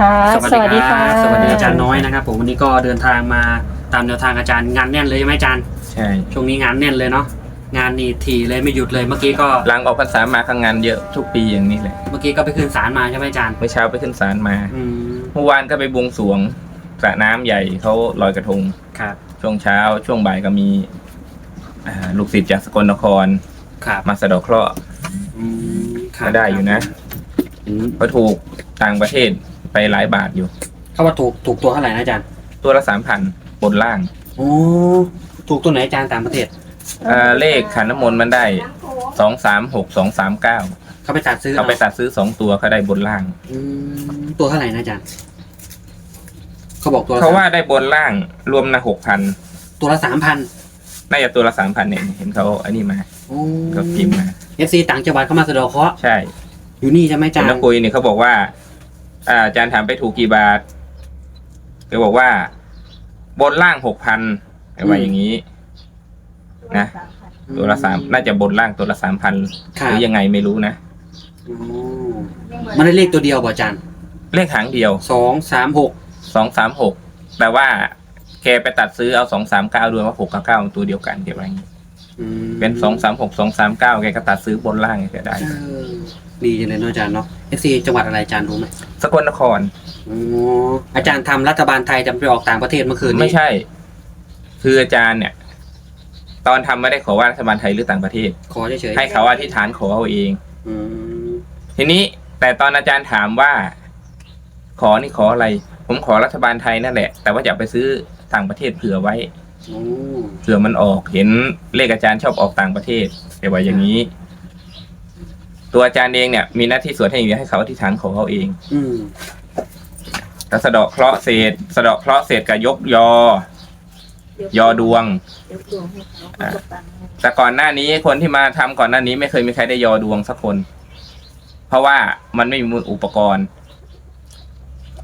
ค่ะ สวัสดีค่ะ สวัสดีอาจารย์น้อยนะครับผมวันนี้ก็เดินทางมาตามแนวทางอาจารย์งานแน่นเลยใช่ไหมอาจารย์ใช่ช่วงนี้งานแน่นเลยเนาะงานนี่ถี่เลยไม่หยุดเลยเมื่อกี้ก็หลังออกพรรษามาข้างงานเยอะทุกปีอย่างนี้แหละเมื่อกี้ก็ไปขึ้นศาลมาใช่ไหมอาจารย์เมื่อเช้าไปขึ้นศาลมาอืมเมื่อวานก็ไปบวงสรวงสระน้ำใหญ่เขาลอยกระทง ครับช่วงเช้าช่วงบ่ายก็มีอ่าลูกศิษย์จากสกลนคร ครับมาสะเดอกเคราะห์อืมครับก็ได้อยู่นะอืมก็ถูกต่างประเทศ ไปหลายบาทอยู่ เขาว่าถูกถูกตัวเท่าไหร่นะอาจารย์ตัวละสามพันบนล่างโอ้ถูกตัวไหนอาจารย์ต่างประเทศอ่าเลขขันน้ำมนต์มันได้สองสามหกสองสามเก้าเขาไปตัดซื้อเขาไปตัดซื้อสองตัวเขาได้บนล่าง อืมตัวเท่าไหร่นะอาจารย์เขาบอกตัวละเขาว่าได้บนล่างรวมนะหกพันตัวละสามพันน่าจะตัวละสามพันเนี่ยเห็นเขาอันนี้มาโอ้ก็พิมพ์มาเอฟซีต่างจังหวัดเขามาสะเดอกเคราะห์ใช่ อยู่นี่ใช่ไหมอาจารย์นักคุยเนี่ยเขาบอกว่า อ่าอาจารย์ถามไปถูกกี่บาทเขาบอกว่า บนล่างหกพันว่าอย่างนี้ นะ ตัวละสามน่าจะบนล่างตัวละสามพันครัหบรือยังไงไม่รู้นะโอ้มันได้เลขตัวเดียวป่ะอาจารย์เลขหางเดียวสองสามหกสองสามหกแต่ว่าแกไปตัดซื้อเอาสองสามเก้าด้วยว่าหกกับเก้าตัวเดียวกันเดี๋ยวอะไรอย่างนี้อืม เป็นสองสามหกสองสามเก้าแกก็ตัดซื้อบนล่างแกได้เออดีจังเลยเนาะอาจารย์เนาะเอฟซีจังหวัดอะไรอาจารย์รู้ไหมสกลนครโอ้อาจารย์ทำรัฐบาลไทยจะไปออกต่างประเทศเมื่อคืนนี้ไม่ใช่ คืออาจารย์เนี่ย ตอนทำไม่ได้ขอว่ารัฐบาลไทยหรือต่างประเทศ ขอเฉยๆให้เขาอธิษฐานขอเอาเองอืมทีนี้แต่ตอนอาจารย์ถามว่า ขอนี่ขออะไร ผมขอรัฐบาลไทยนั่นแหละ แต่ว่าจะไปซื้อต่างประเทศเผื่อไว้โอ้ เผื่อมันออกเห็นเลขอาจารย์ชอบออกต่างประเทศแต่ว่าอย่างนี้ ตัวอาจารย์เองเนี่ยมีหน้าที่สวดให้อย่างเดียวให้เขาอธิษฐานขอเขาเอง อืมถ้าสะเดาะเคราะห์เศษสะเดาะเคราะห์เศษกับยกยอ ยอดวง ยกดวงให้เขาเขาจะปังให้แต่ก่อนหน้านี้คนที่มาทำก่อนหน้านี้ไม่เคยมีใครได้ยอดวงสักคน เพราะว่ามันไม่มีอุปกรณ์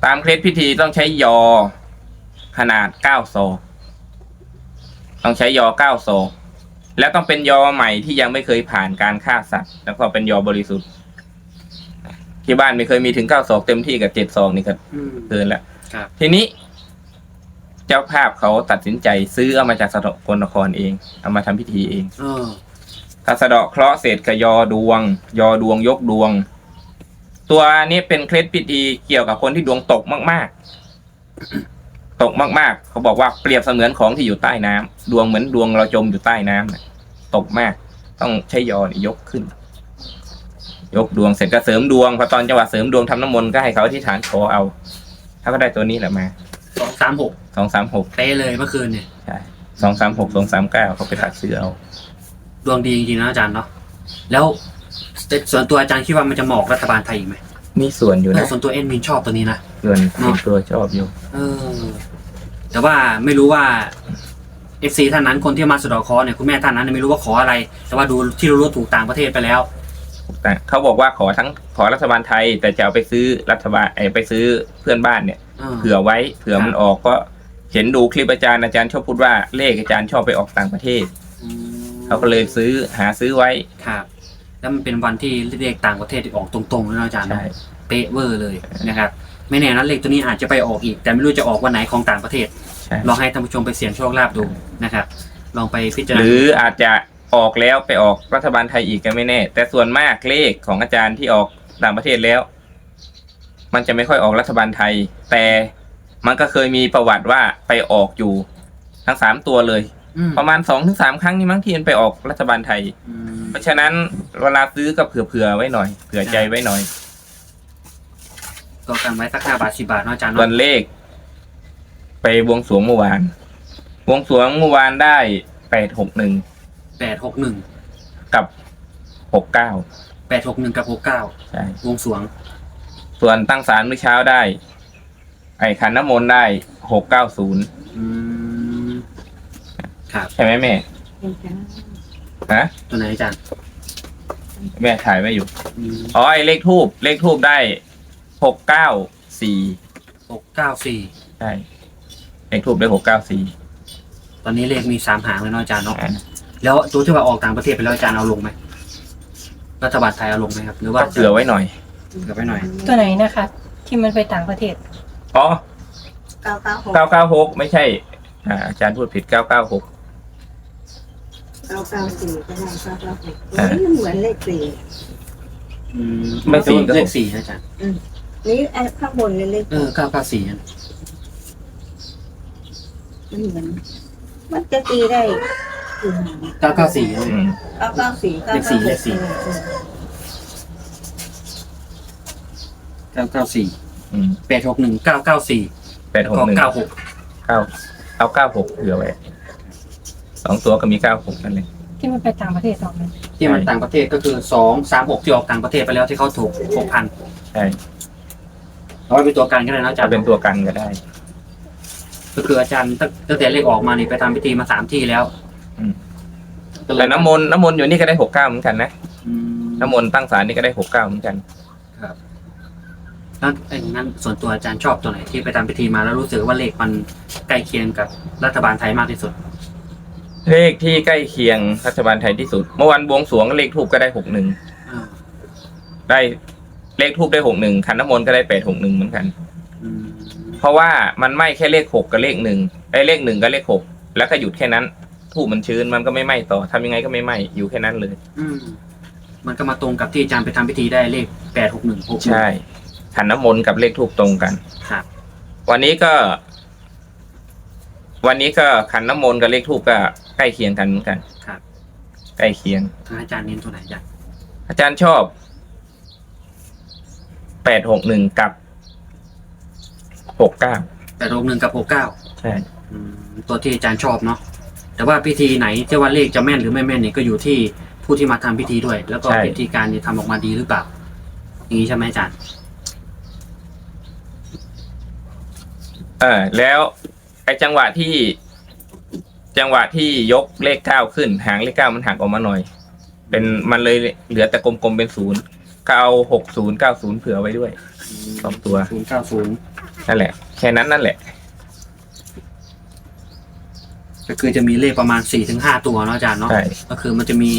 ตามเคล็ดพิธีต้องใช้ยอ ขนาดเก้าโซอก ต้องใช้ยอเก้าโซอกแล้วต้องเป็นยอใหม่ที่ยังไม่เคยผ่านการฆ่าสัตว์ แล้วก็เป็นยอบริสุทธิ์ที่บ้านไม่เคยมีถึงเก้าศอกเต็มที่กับเจ็ดศอกนี่ก็อืมเกินแล้วครับทีนี้ เจ้าภาพเขาตัดสินใจซื้อเอามาจากสกลนครเอง เอามาทำพิธีเองเออถ้าสะเดาะเคราะห์เศษกับยอดวง ยอดวงยกดวง ตัวนี้เป็นเคล็ดพิธีเกี่ยวกับคนที่ดวงตกมาก ๆ ตกมากๆ เขาบอกว่าเปรียบเสมือนของที่อยู่ใต้น้ำดวงเหมือนดวงเราจมอยู่ใต้น้ำน่ะตกมาก ต้องใช้ยอนี่ยกขึ้น ยกดวงเสร็จก็เสริมดวงพอตอนจังหวะเสริมดวงทำน้ำมนต์ก็ให้เขาอธิษฐานขอเอา ถ้าก็ได้ตัวนี้แหละมาสองสามหกสองสามหกเป๊ะเลยเมื่อคืนเนี่ยใช่สองสามหกสองสามเก้าเขาไปตัดซื้อเอาดวงดีจริงๆนะอาจารย์เนาะแล้วส่วนตัวอาจารย์คิดว่ามันจะเหมาะกับรัฐบาลไทยอีกไหม มีส่วนอยู่เออนะ ส่วนตัวเอ็นมินชอบตัวนี้นะ ส่วนส่วนตัวชอบอยู่ เออ แต่ว่าไม่รู้ว่าเอฟซีท่านนั้นคนที่มาสะเดอกคอเนี่ยคุณแม่ท่านนั้นไม่รู้ว่าขออะไร แต่ว่าดูที่รู้ๆถูกต่างประเทศไปแล้ว แต่เขาบอกว่าขอทั้งขอรัฐบาลไทย แต่จะเอาไปซื้อรัฐบาลไอไปซื้อเพื่อนบ้านเนี่ยเออเผื่อไว้เผื่อมันออกก็เห็นดูคลิปอาจารย์อาจารย์ชอบพูดว่าเลขอาจารย์ชอบไปออกต่างประเทศอืมเขาก็เลยซื้อหาซื้อไว้ ครับ แล้วมันเป็นวันที่เลขต่างประเทศออกตรงๆแล้วนะอาจารย์เนอะใช่ เป๊ะเวอร์เลยนะครับ ไม่แน่นะเลขตัวนี้อาจจะไปออกอีก แต่ไม่รู้จะออกวันไหนของต่างประเทศ ใช่ ลองให้ท่านผู้ชมไปเสี่ยงโชคลาภดูนะครับ ลองไปพิจารหณารืออาจจะออกแล้วไปออกรัฐบาลไทยอีกก็ไม่แน่ แต่ส่วนมากเลขของอาจารย์ที่ออกต่างประเทศแล้ว มันจะไม่ค่อยออกรัฐบาลไทย แต่มันก็เคยมีประวัติว่าไปออกอยู่ทั้งสามตัวเลย อืมประมาณสองถึงสามครั้งนี่มั้งที่มันไปออกรัฐบาลไทย อืม เพราะฉะนั้นเวลาซื้อก็เผื่อๆไว้หน่อย เผื่อใจไว้หน่อย ก็กันไว้สักห้าบาทสิบาทเนาะอาจารย์ส่วเนาะนเลข ไปบวงสรวงเมื่อวานบวงสรวงเมื่อวานได้แปดหกหนึ่งแปดหกหนึ่งกับหกเก้าแปดหกหนึ่งกับหกเก้าใช่ วงสรวงส่วนตั้งศาลเมื่อเช้าได้ ไอ้ขันน้ำมนต์ได้หกเก้าศูนย์อืมครับ ใช่ไหมแม่เป็นกัน ฮะ ตัวไหนอาจารย์แม่ถ่ายไว้อยู่ อืมอ๋อไอ้เลขทูบเลขทูบได้หกเก้าสี่หกเก้าสี่ใช่เลขทูบได้หกเก้าสี่ตอนนี้เลขมีสามหางเลยเนาะอาจารย์เนาะ แล้วตัวที่ว่าออกต่างประเทศไปแล้วอาจารย์เอาลงไหมรัฐบาลไทยเอาลงไหมครับ หรือว่าก็เผื่อไว้หน่อย เผื่อไว้หน่อย ตัวไหนนะคะ ที่มันไปต่างประเทศ อ๋อเก้าเก้าหกเก้าเก้าหกไม่ใช่ อ่าอาจารย์พูดผิดเก้าเก้าหก เก้าเก้าสี่ก็ได้เก้าเก้าหกอ่าเฮ้ยมันเหมือนเลขสี่อืมไม่สี่ก็เลขสี่นะอาจารย์นี่ไอ้ข้างบนเนี่ยเลขเออเก้าเก้าสี่มันเหมือน มันจะตีได้เก้าเก้าสี่อืมเก้าเก้าสี่เก้าเลขสี่เก้าหเลกขสี่เก้าเก้าสี่อืมแปดหกหนึ่งเก้าเก้าสี่แปดหกก็หนึ่งเก้าหกเก้าเอาเก้าหกเผื่อไว้ สองตัวก็มีเก้าหกนั่นเลยที่มันไปต่างประเทศตอนนั้นที่มันต่างประเทศก็คือสองสามหกที่ออกต่างประเทศไปแล้วที่เขาถูกหกพันใช่เอาไว้เป็นตัวกันก็ได้นะอาจารจะย์เป็นตัวกันก็ได้ ก็คืออาจารย์ตั้งตั้งแต่เลขออกมานี่ไปทำพิธีมาสามที่แล้วอืม ก็เลยแต่น้ำมนต์น้ำมนต์อยู่นี่ก็ได้หกเก้าเหมือนกันนะอืมน้ำมนต์ตั้งศาลนี่ก็ได้หกเก้าเหมือนกัน แล้วไอ้งั้นส่วนตัวอาจารย์ชอบตัวไหนที่ไปทำพิธีมาแล้วรู้สึกว่าเลขมันใกล้เคียงกับรัฐบาลไทยมากที่สุด เลขที่ใกล้เคียงรัฐบาลไทยที่สุด เมื่อวันบวงสรวงเลขทูบก็ได้หกหนึ่งอ่าได้เลขทูบได้หกหนึ่งขันน้ำมนต์ก็ได้แปดหกหนึ่งเหมือนกัน อืมเพราะว่ามันไม่แค่เลขหกกับเลขหนึ่งไอ้เลขหนึ่งกับเลขหกแล้วก็หยุดแค่นั้นทูบมันชื้นมันก็ไม่ไหม้ต่อทำยังไงก็ไม่ไหม้อยู่แค่นั้นเลย อืมมันก็มาตรงกับที่อาจารย์ไปทำพิธีได้เลขแปดหกหนึ่งหก ใช่ขันน้ำมนต์กับเลขทูบตรงกันครับ วันนี้ก็ วันนี้ก็ขันน้ำมนต์กับเลขทูบก็ใกล้เคียงกันเหมือนกันครับ ใกล้เคียง อาจารย์เน้นตัวไหนอาจารย์อาจารย์ชอบแปดหกหนึ่งกับหกเก้าแปดหกหนึ่งกับหกเก้าใช่ตัวที่อาจารย์ชอบเนาะแต่ว่าพิธีไหนที่ว่าเลขจะแม่นหรือไม่แม่นนี่ก็อยู่ที่ผู้ที่มาทำพิธีด้วย แล้วก็พิธีการจะทำออกมาดีหรือเปล่าอย่างนี้ใช่ไหมอาจารย์เออแล้ว ไอ้จังหวะที่ จังหวะที่ยกเลขเก้าขึ้น หางเลขเก้ามันหักออกมาหน่อย เป็นมันเลยเหลือแต่กลมๆเป็นศูนย์ก็เอาหกศูนย์เก้าศูนย์เผื่อไว้ด้วยสองตัวศูนย์เก้าศูนย์นั่นแหละ แค่นั้นนั่นแหละ ก็คือจะมีเลขประมาณสี่ถึงห้าตัวเนาะอาจารย์เนาะใช่ ก็คือมันจะมี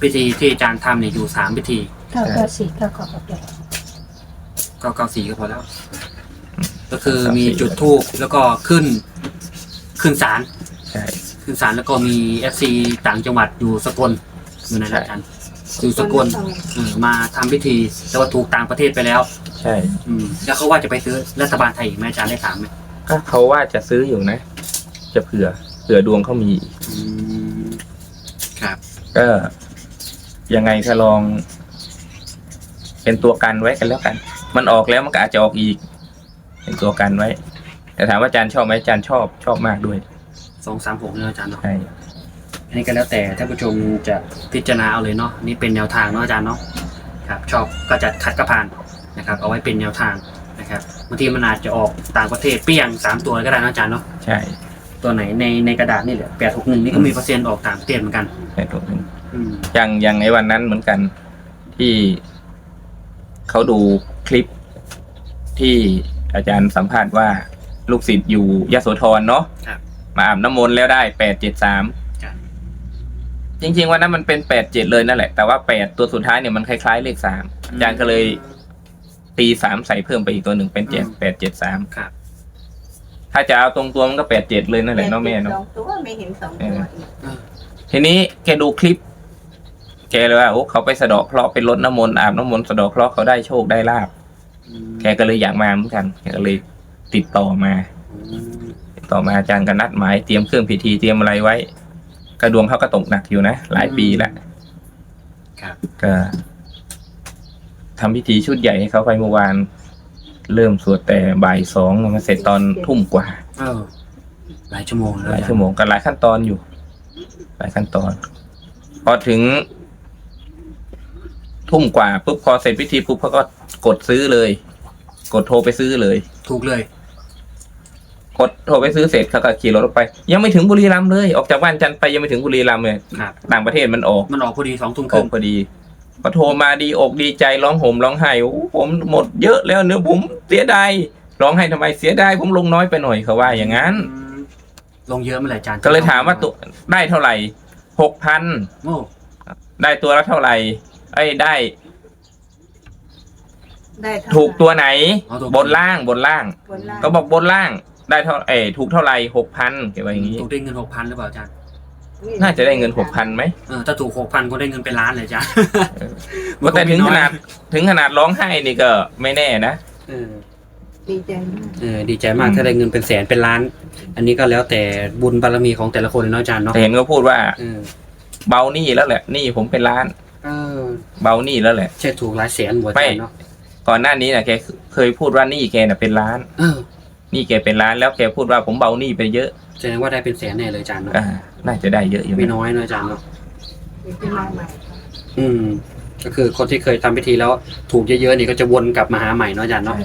พิธีที่อาจารย์ทำเนี่ยอยู่สามพิธีเก้าเก้าสี่เก้าเก้าหกเลยเก้าเก้าสี่ก็พอแล้ว ก็คือมีจุดทูบแล้วก็ขึ้นขึ้นศาลใช่ ขึ้นศาลแล้วก็มีเอฟซีต่างจังหวัดอยู่สกลอยู่ในนั้นอาจารย์อยู่สกลเออมาทำพิธีแต่ว่าถูกต่างประเทศไปแล้ว ใช่อืมแล้วเขาว่าจะไปซื้อรัฐบาลไทยอีกไหมอาจารย์ได้ถามไหมก็เขาว่าจะซื้ออยู่นะ จะเผื่อ เผื่อดวงเขามี อืมครับ ก็ ยังไงก็ลอง เป็นตัวกันไว้กันแล้วกัน มันออกแล้วมันก็อาจจะออกอีก เป็นตัวกันไว้ แต่ถามว่าอาจารย์ชอบไหมอาจารย์ชอบชอบมากด้วยสองสามหกเนี่ยอาจารย์เนาะใช่อันนี้ก็แล้วแต่ท่านผู้ชมจะพิจารณาเอาเลยเนาะนี่เป็นแนวทางเนาะอาจารย์เนาะครับชอบก็จัดขัดกระพานนะครับ เอาไว้เป็นแนวทางนะครับบางทีมันอาจจะออกต่างประเทศเปี้ยงสามตัวก็ได้นะอาจารย์เนาะใช่ตัวไหนในในกระดาษนี่แหละแปดหกหนึ่งนี่ก็มีเปอร์เซ็นต์ออกต่างประเทศเหมือนกันใช่ถูกต้องอืมอย่างอย่างในวันนั้นเหมือนกันที่เขาดูคลิปที่ อาจารย์สัมภาษณ์ว่าลูกศิษย์อยู่ยโสธรเนาะครับ มาอาบน้ำมนต์แล้วได้แปดเจ็ดสามครับ จริงๆวันนั้นมันเป็นแปดเจ็ดเลยนั่นแหละ แต่ว่าแปดตัวสุดท้ายเนี่ยมันคล้ายๆเลขสามอาจารย์ก็เลยตีสามใส่เพิ่มไปอีกตัวหนึ่งเป็นเจ็ดแปดเจ็ดสามครับ ถ้าจะเอาตรงตัวมันก็แปดเจ็ดเลยนั่นแหละเนาะแม่สเนาะองตัวไม่เห็นสองตัวอีกทีนี้แกดูคลิป แกเลยว่าโอ้เขาไปสะเดาะเคราะห์ไปลดน้ำมนต์อาบน้ำมนต์สะเดาะเคราะห์เขาได้โชคได้ลาบอืม แกก็เลยอยากมาเหมือนกันแกก็เลยติดต่อมาอืมติดต่อมาอาจารย์ก็นัดหมายเตรียมเครื่องพิธีเตรียมอะไรไว้ กระดวงเขาก็ตกหนักอยู่นะหลายปีแล้วครับ ก็ทำพิธีชุดใหญ่ให้เขาไปเมื่อวาน เริ่มสวดแต่บ่ายสองมาเสร็จตอนทุ่มกว่าเออหลายชั่วโมงแล้วหลายอาจารชั่วโมงกันหลายขั้นตอนอยู่ หลายขั้นตอน พอถึงทุ่มกว่าปุ๊บพอเสร็จพิธีปุ๊บเขาก็ กดซื้อเลย กดโทรไปซื้อเลย ถูกเลย กดโทรไปซื้อเสร็จเขาก็ขี่รถออกไป ยังไม่ถึงบุรีรัมย์เลย ออกจากบ้านจันทร์ไปยังไม่ถึงบุรีรัมย์เลยครับ ต่างประเทศมันออก มันออกพอดีสองทุ่มคออรึ่กงพอดีพอโทรมาดีอกดีใจร้องห่มร้องไห้โอ้ผมหมดเยอะแล้วเนื้อผมเสียดายร้องไห้ทำไมเสียดายผมลงน้อยไปหน่อยเขาว่าอย่างนั้นอืมลงเยอะเมื่อไหร่อาจารย์ก็เลยถามว่าตัวได้เท่าไหร่หกพันโอ้ได้ตัวละเท่าไหร่เอ้ยได้ ได้เท่าถูกตัวไหนอ๋อถูกบนล่างบนล่าง บนล่างก็บอกบนล่างได้เท่าเอยถูกเท่าไหร่หกพันเก็บไว้อย่างนี้ ถูกได้เงินหกพันหรือเปล่าอาจารย์น่าจะได้เงินหกพันไหมเออถ้าถูกหกพันก็ได้เงินเป็นล้านเลยอาจารย์ว่าแต่ถึงขนาดถึงขนาดร้องไห้นี่ก็ไม่แน่นะ เออดีใจมากเออดีใจมากถ้าได้เงินเป็นแสนเป็นล้าน อันนี้ก็แล้วแต่บุญบารมีของแต่ละคนเลยเนาะอาจารย์เนาะแต่เห็นก็พูดว่า เออเบาหนี้แล้วแหละหนี้ผมเป็นล้าน เออเบาหนี้แล้วแหละ ใช่ถูกหลายแสนหมดอาจารย์เนาะ ก่อนหน้านี้นะแกเคยพูดว่าหนี้แกน่ะเป็นล้านเออหนี้แกเป็นล้านแล้วแกพูดว่าผมเบาหนี้ไปเยอะแสดงว่าได้เป็นแสนแน่เลยอาจารย์เนาะอ่าน่าจะได้เยอะอยู่ไม่น้อยเนาะอาจารย์เนาะเป็นที่มาใหม่อืม ก็คือคนที่เคยทำพิธีแล้วถูกเยอะๆนี่ก็จะวนกลับมาหาใหม่เนาะอาจารย์เนาะ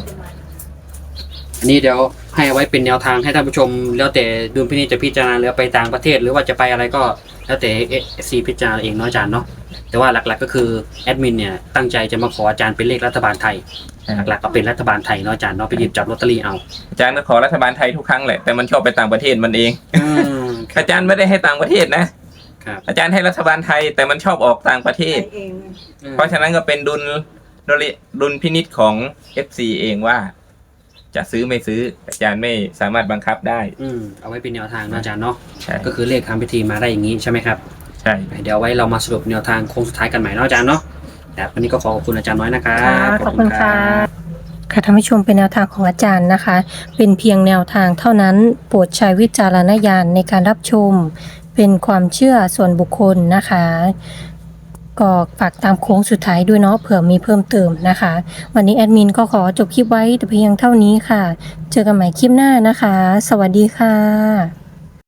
อันนี้เดี๋ยวให้เอาไว้เป็นแนวทางให้ท่านผู้ชม แล้วแต่ดุลพินิจจะพิจารณาหรือไปต่างประเทศ หรือว่าจะไปอะไรก็แล้วแต่เอซีพิจารณาเองเนาะอาจารย์เนาะแต่ว่าหลักๆก็คือแอดมินเนี่ยตั้งใจจะมาขออาจารย์เป็นเลขรัฐบาลไทย หลักๆก็เป็นรัฐบาลไทยเนาะอาจารย์เนาะไปหยิบจับลอตเตอรี่เอาอาจารย์ก็ขอรัฐบาลไทยทุกครั้งแหละแต่มันชอบไปต่างประเทศมันเองอืมอาจารย์ไม่ได้ให้ต่างประเทศนะ ครับอาจารย์ให้รัฐบาลไทยแต่มันชอบออกต่างประเทศเองเพราะฉะนั้นก็เป็นดุลดุลดุลพินิษของ FC เองว่า จะซื้อไม่ซื้อ อาจารย์ไม่สามารถบังคับได้ อืมเอาไว้เป็นแนวทางเนาะอาจารย์เนาะใช่ก็คือเลขทำพิธีมาได้อย่างนี้ใช่ไหมครับ ใช่เดี๋ยวไว้เรามาสรุปแนวทางโค้งสุดท้ายกันใหม่เนาะอาจารย์เนาะแต่วันนี้ก็ขอขอบคุณอาจารย์น้อยนะครับค่ะขอบคุณค่ะ ค่ะท่านผู้ชมเป็นแนวทางของอาจารย์นะคะ เป็นเพียงแนวทางเท่านั้น โปรดใช้วิจารณญาณในการรับชม เป็นความเชื่อส่วนบุคคลนะคะ ก็ฝากตามโค้งสุดท้ายด้วยเนาะเผื่อมีเพิ่มเติมนะคะ วันนี้แอดมินก็ขอจบคลิปไว้แต่เพียงเท่านี้ค่ะ เจอกันใหม่คลิปหน้านะคะ สวัสดีค่ะ